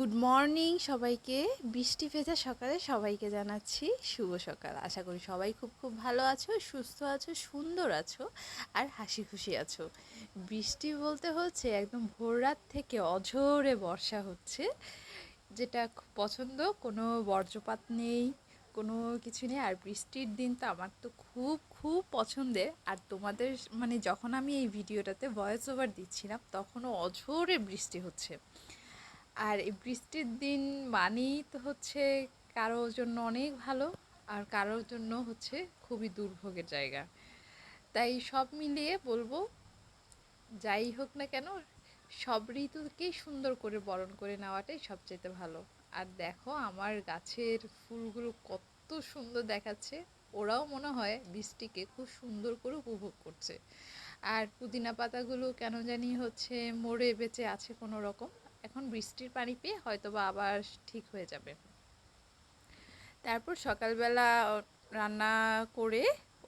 Good morning সবাইকে। বৃষ্টি ভেজা সকালে সবাইকে জানাচ্ছি শুভ সকাল। আশা করি সবাই খুব খুব ভালো আছো, সুস্থ আছো, সুন্দর আছো আর হাসি খুশি আছো। বৃষ্টি বলতে হচ্ছে একদম ভোর রাত থেকে অঝোরে বর্ষা হচ্ছে। যেটা খুব পছন্দ, কোনো বর্জ্যপাত নেই, কোনো কিছু নেই। আর বৃষ্টির দিন তো আমার তো খুব খুব পছন্দের। আর তোমাদের মানে যখন আমি এই ভিডিওটাতে ভয়েস ওভার দিচ্ছিলাম, তখনও অঝোরে বৃষ্টি হচ্ছে। আর এই বৃষ্টির দিন মানেই তো হচ্ছে কারোর জন্য অনেক ভালো আর কারোর জন্য হচ্ছে খুবই দুর্ভোগের জায়গা। তাই সব মিলিয়ে বলব, যাই হোক না কেন, সব ঋতুকেই সুন্দর করে বরণ করে নেওয়াটাই সবচেয়ে ভালো। আর দেখো আমার গাছের ফুলগুলো কত সুন্দর দেখাচ্ছে, ওরাও মনে হয় বৃষ্টিকে খুব সুন্দর করে উপভোগ করছে। আর পুদিনা পাতাগুলো কেন জানি হচ্ছে মরে বেঁচে আছে কোনো রকম। এখন বৃষ্টির পানি পেয়ে হয়তো বা আবার ঠিক হয়ে যাবে। তারপর সকালবেলা রান্না করে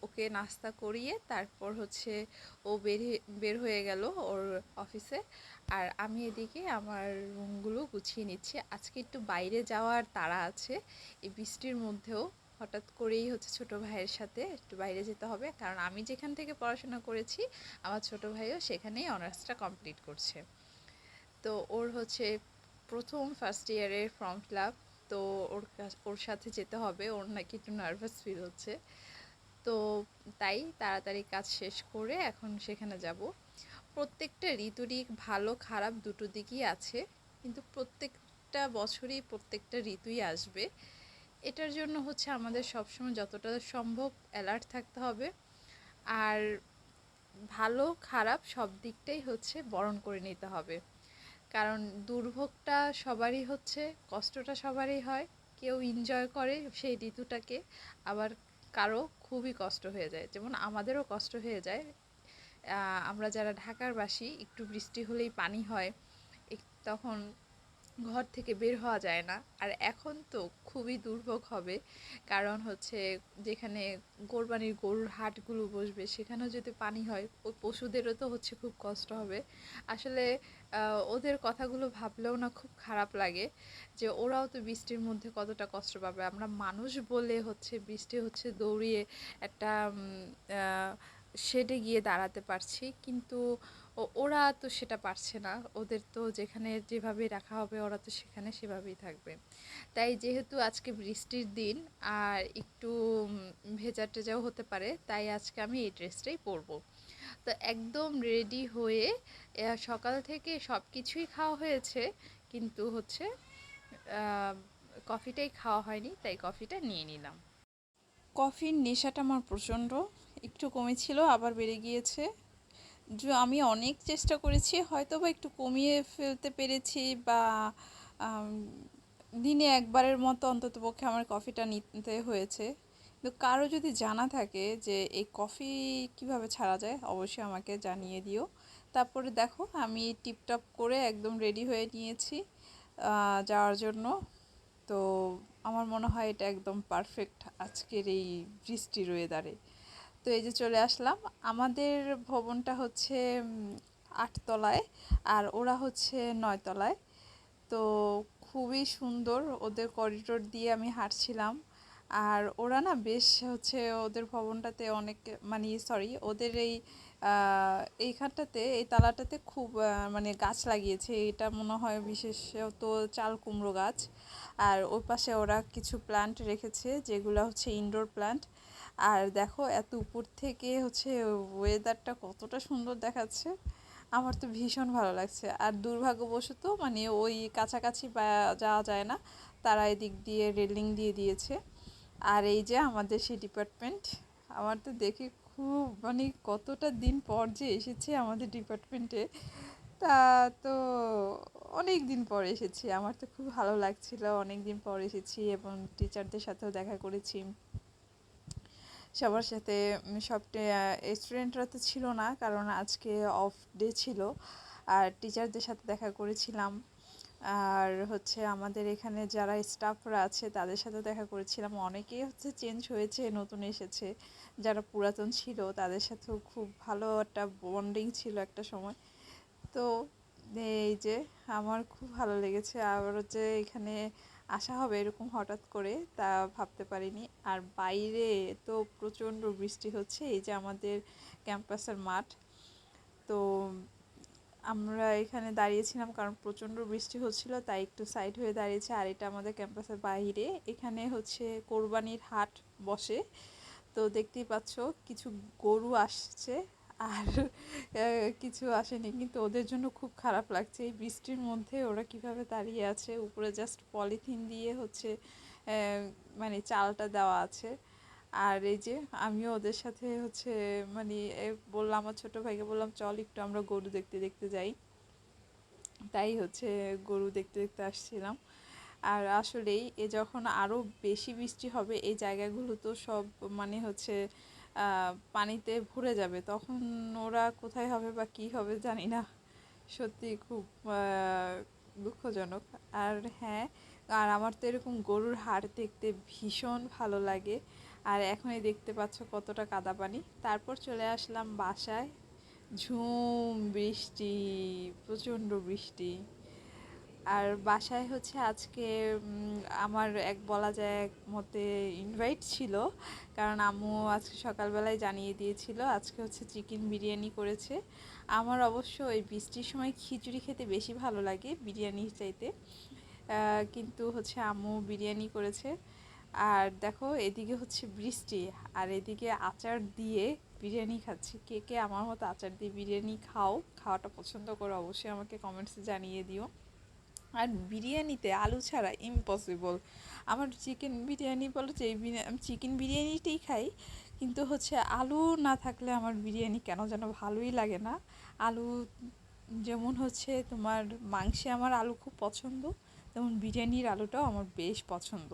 ওকে নাস্তা করিয়ে তারপর হচ্ছে ও বেরিয়ে বের হয়ে গেল ওর অফিসে। আর আমি এদিকে আমার রুমগুলো গুছিয়ে নিচ্ছি। আজকে একটু বাইরে যাওয়ার তাড়া আছে। এই বৃষ্টির মধ্যেও হঠাৎ করেই হচ্ছে ছোট ভাইয়ের সাথে একটু বাইরে যেতে হবে। কারণ আমি যেখান থেকে পড়াশোনা করেছি, আমার ছোট ভাইও সেখানেই অনার্সটা কমপ্লিট করছে। তো ওর হচ্ছে প্রথম ফার্স্ট ইয়ারের ফর্ম ফিল আপ তো ওর ওর সাথে যেতে হবে। ওর নাকি একটু নার্ভাস ফিল হচ্ছে। তো তাই তাড়াতাড়ি কাজ শেষ করে এখন সেখানে যাব। প্রত্যেকটা ঋতুরই ভালো, খারাপ দুটো দিকই আছে, কিন্তু প্রত্যেকটা বছরই প্রত্যেকটা ঋতুই আসবে। এটার জন্য হচ্ছে আমাদের সবসময় যতটা সম্ভব অ্যালার্ট থাকতে হবে। আর ভালো, খারাপ সব দিকটাই হচ্ছে বরণ করে নিতে হবে। কারণ দুর্ভোগটা সবারই হচ্ছে, কষ্টটা সবারই হয়। কেউ এনজয় করে সেই ঋতুটাকে, আবার কারও খুবই কষ্ট হয়ে যায়। যেমন আমাদেরও কষ্ট হয়ে যায়। আমরা যারা ঢাকার বাসি একটু বৃষ্টি হলেই পানি হয়। তখন ঘর থেকে বের হওয়া যায় না। আর এখন তো খুবই দুর্ভোগ হবে। কারণ হচ্ছে যেখানে কোরবানির গরুর হাটগুলো বসবে, সেখানেও যদি পানি হয় ওই পশুদেরও তো হচ্ছে খুব কষ্ট হবে। আসলে ওদের কথাগুলো ভাবলেও না খুব খারাপ লাগে যে ওরাও তো বৃষ্টির মধ্যে কতটা কষ্ট পাবে। আমরা মানুষ বলে হচ্ছে বৃষ্টি হচ্ছে দৌড়িয়ে একটা শেডে গিয়ে দাঁড়াতে পারছি। কিন্তু ওরা তো সেটা পারছে না। ওদের তো যেখানে যেভাবে রাখা হবে, ওরা তো সেখানে সেভাবেই থাকবে। তাই যেহেতু আজকে বৃষ্টির দিন, আর একটু ভেজা টেজাও হতে পারে, তাই আজকে আমি এই ড্রেসটাই পরবো। তো একদম রেডি হয়ে সকাল থেকে সব কিছুই খাওয়া হয়েছে, কিন্তু হচ্ছে কফিটাই খাওয়া হয়নি, তাই কফিটা নিয়ে নিলাম। কফির নেশাটা আমার প্রচণ্ড। একটু কমেছিল, আবার বেড়ে গিয়েছে। আমি অনেক চেষ্টা করেছি হয়তো বা একটু কমিয়ে ফেলতে পেরেছি বা দিনে একবারের মতো অন্তত পক্ষে আমার কফিটা নিতে হয়েছে। কিন্তু কারও যদি জানা থাকে যে এই কফি কীভাবে ছাড়া যায়, অবশ্যই আমাকে জানিয়ে দিও। তারপরে দেখো, আমি টিপটপ করে একদম রেডি হয়ে নিয়েছি যাওয়ার জন্য। তো আমার মনে হয় এটা একদম পারফেক্ট আজকের এই বৃষ্টির ওয়েদারে তো এই যে চলে আসলাম। আমাদের ভবনটা হচ্ছে আটতলায় আর ওরা হচ্ছে নয়তলায়। তো খুবই সুন্দর ওদের করিডোর দিয়ে আমি হাঁটছিলাম। আর ওরা না বেশ হচ্ছে ওদের ভবনটাতে অনেক মানে সরি ওদের এই এইখানটাতে, এই তালাটাতে খুব মানে গাছ লাগিয়েছে। এটা মনে হয় বিশেষত চাল কুমড়ো গাছ। আর ওই পাশে ওরা কিছু প্ল্যান্ট রেখেছে, যেগুলো হচ্ছে ইনডোর প্ল্যান্ট আর দেখো, এত উপর থেকে হচ্ছে ওয়েদারটা কতটা সুন্দর দেখাচ্ছে, আমার তো ভীষণ ভালো লাগছে। আর দুর্ভাগ্যবশত মানে ওই কাছাকাছি যাওয়া যায় না, তারা এদিক দিয়ে রেলিং দিয়ে দিয়েছে। আর এই যে আমাদের সেই ডিপার্টমেন্ট আমার তো দেখে খুব মানে কতটা দিন পর যে এসেছে আমাদের ডিপার্টমেন্টে তা তো অনেক দিন পর এসেছি। আমার তো খুব ভালো লাগছিল, অনেক দিন পর এসেছি এবং টিচারদের সাথেও দেখা করেছি। সবার সাথে সব স্টুডেন্টরা তো ছিল না, কারণ আজকে অফ ডে ছিল। আর টিচারদের সাথে দেখা করেছিলাম। আর হচ্ছে আমাদের এখানে যারা স্টাফরা আছে, তাদের সাথে দেখা করেছিলাম। অনেকেই হচ্ছে চেঞ্জ হয়েছে, নতুন এসেছে। যারা পুরাতন ছিল, তাদের সাথেও খুব ভালো একটা বন্ডিং ছিল একটা সময়। তো এই যে, আমার খুব ভালো লেগেছে। আর হচ্ছে এখানে আসা হবে এরকম হঠাৎ করে, তা ভাবতে পারিনি। আর বাইরে তো প্রচণ্ড বৃষ্টি হচ্ছে, এই যে আমাদের ক্যাম্পাসের মাঠ। তো আমরা এখানে দাঁড়িয়েছিলাম কারণ প্রচণ্ড বৃষ্টি হচ্ছিল, তাই একটু সাইড হয়ে দাঁড়িয়েছে, আর এটা আমাদের ক্যাম্পাসের বাইরে। এখানে হচ্ছে কোরবানির হাট বসে। তো দেখতেই পাচ্ছ, কিছু গরু আসছে আর কিছু আসেনি। কিন্তু ওদের জন্য খুব খারাপ লাগছে। এই বৃষ্টির মধ্যে ওরা কীভাবে দাঁড়িয়ে আছে, উপরে জাস্ট পলিথিন দিয়ে হচ্ছে মানে চালটা দেওয়া আছে। আর এই যে আমিও ওদের সাথে হচ্ছে মানে বললাম, আমার ছোটো ভাইকে বললাম, চল একটু আমরা গরু দেখতে দেখতে যাই। তাই হচ্ছে গরু দেখতে দেখতে আসছিলাম। আর আসলেই এ যখন আরও বেশি বৃষ্টি হবে, এই জায়গাগুলো তো সব মানে হচ্ছে পানিতে ভরে যাবে, তখন ওরা কোথায় হবে বা কী হবে জানি না। সত্যি খুব দুঃখজনক। আর হ্যাঁ আর আমার তো এরকম গরুর হাড় দেখতে ভীষণ ভালো লাগে। আর এখনই দেখতে পাচ্ছ কতটা কাদা পানি তারপর চলে আসলাম বাসায়। ঝুম বৃষ্টি, প্রচণ্ড বৃষ্টি। আর বাসায় হচ্ছে আজকে আমার এক বলা যায় এক মতে ইনভাইট ছিল। কারণ আম্মু আজকে সকালবেলায় জানিয়ে দিয়েছিল, আজকে হচ্ছে চিকেন বিরিয়ানি করেছে। আমার অবশ্য ওই বৃষ্টির সময় খিচুড়ি খেতে বেশি ভালো লাগে বিরিয়ানির চাইতে। কিন্তু হচ্ছে আম্মু বিরিয়ানি করেছে। আর দেখো, এদিকে হচ্ছে বৃষ্টি, আর এদিকে আচার দিয়ে বিরিয়ানি খাচ্ছি। কে কে আমার মতো আচার দিয়ে বিরিয়ানি খাও, খাওয়াটা পছন্দ করো অবশ্যই আমাকে কমেন্টসে জানিয়ে দিও। আর বিরিয়ানিতে আলু ছাড়া ইম্পসিবল আমার চিকেন বিরিয়ানি বলো যে চিকেন বিরিয়ানিটাই খাই, কিন্তু হচ্ছে আলু না থাকলে আমার বিরিয়ানি কেন যেন ভালোই লাগে না। আলু যেমন হচ্ছে তোমার মাংসে আমার আলু খুব পছন্দ, তেমন বিরিয়ানির আলুটাও আমার বেশ পছন্দ।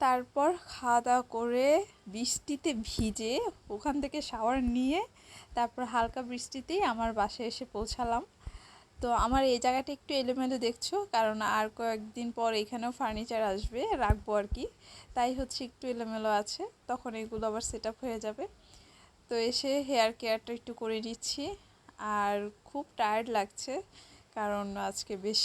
তারপর খাওয়া দাওয়া করে বৃষ্টিতে ভিজে ওখান থেকে শাওয়ার নিয়ে, তারপর হালকা বৃষ্টিতেই আমার বাসায় এসে পৌঁছালাম। তো আমার এই জায়গাটা একটু এলোমেলো দেখছ, কারণ আর কয়েকদিন পর এখানেও ফার্নিচার আসবে, রাখব আর কি। তাই হচ্ছে একটু এলোমেলো আছে, তখন এগুলো আবার সেট হয়ে যাবে। তো এসে হেয়ার কেয়ারটা একটু করে নিচ্ছি, আর খুব টায়ার্ড লাগছে, কারণ আজকে বেশ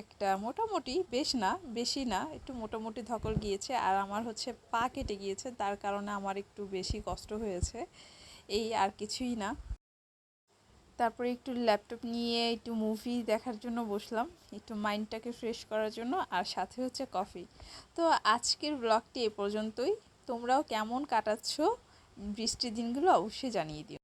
একটা মোটামুটি বেশ না, বেশি না, একটু মোটামুটি ধকল গিয়েছে, আর আমার হচ্ছে পা কেটে গিয়েছে, তার কারণে আমার একটু বেশি কষ্ট হয়েছে, এই আর কিছুই না। তারপরে একটু ল্যাপটপ নিয়ে একটু মুভি দেখার জন্য বসলাম, একটু মাইন্ডটাকে ফ্রেশ করার জন্য, আর সাথে হচ্ছে কফি তো আজকের ব্লগটি এ পর্যন্তই। তোমরাও কেমন কাটাচ্ছ, বৃষ্টির দিনগুলো অবশ্যই জানিয়ে দিও।